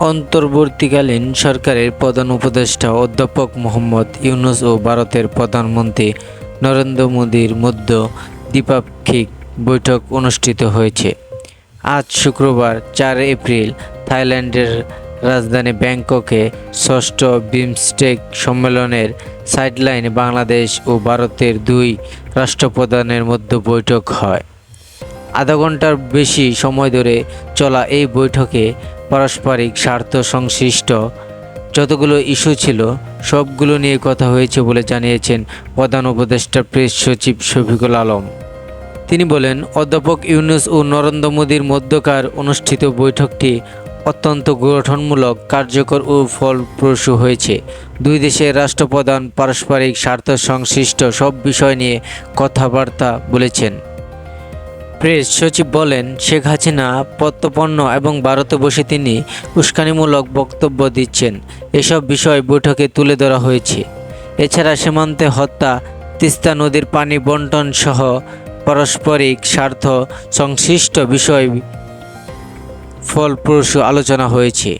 অন্তর্বর্তীকালীন সরকারের প্রধান উপদেষ্টা অধ্যাপক মোহাম্মদ ইউনুস ও ভারতের প্রধানমন্ত্রী নরেন্দ্র মোদীর মধ্যে দ্বিপাক্ষিক বৈঠক অনুষ্ঠিত হয়েছে। আজ শুক্রবার চার এপ্রিল থাইল্যান্ডের রাজধানী ব্যাংককে ষষ্ঠ বিমস্টেক সম্মেলনের সাইডলাইনে বাংলাদেশ ও ভারতের দুই রাষ্ট্রপ্রধানের মধ্যে বৈঠক হয়। আধা ঘণ্টার বেশি সময় ধরে চলা এই বৈঠকে পারস্পরিক স্বার্থ সংশ্লিষ্ট যতগুলো ইস্যু ছিল, সবগুলো নিয়ে কথা হয়েছে বলে জানিয়েছেন প্রধান উপদেষ্টা প্রেস সচিব শফিকুল আলম। তিনি বলেন, অধ্যাপক ইউনুস ও নরেন্দ্র মোদীর মধ্যকার অনুষ্ঠিত বৈঠকটি অত্যন্ত গঠনমূলক, কার্যকর ও ফলপ্রসূ হয়েছে। দুই দেশের রাষ্ট্রপ্রধান পারস্পরিক স্বার্থ সংশ্লিষ্ট সব বিষয় নিয়ে কথাবার্তা বলেছেন। প্রেস সচিব বলেন, শেখ হাসিনা প্রত্যপন্ন এবং ভারতে বসে তিনি উস্কানিমূলক বক্তব্য দিচ্ছেন। এসব বিষয় বৈঠকে তুলে ধরা হয়েছে। এছাড়া সীমান্তে হত্যা, তিস্তা নদীর পানি বন্টন সহ পারস্পরিক স্বার্থ সংশ্লিষ্ট বিষয় ফলপ্রসূ আলোচনা হয়েছে।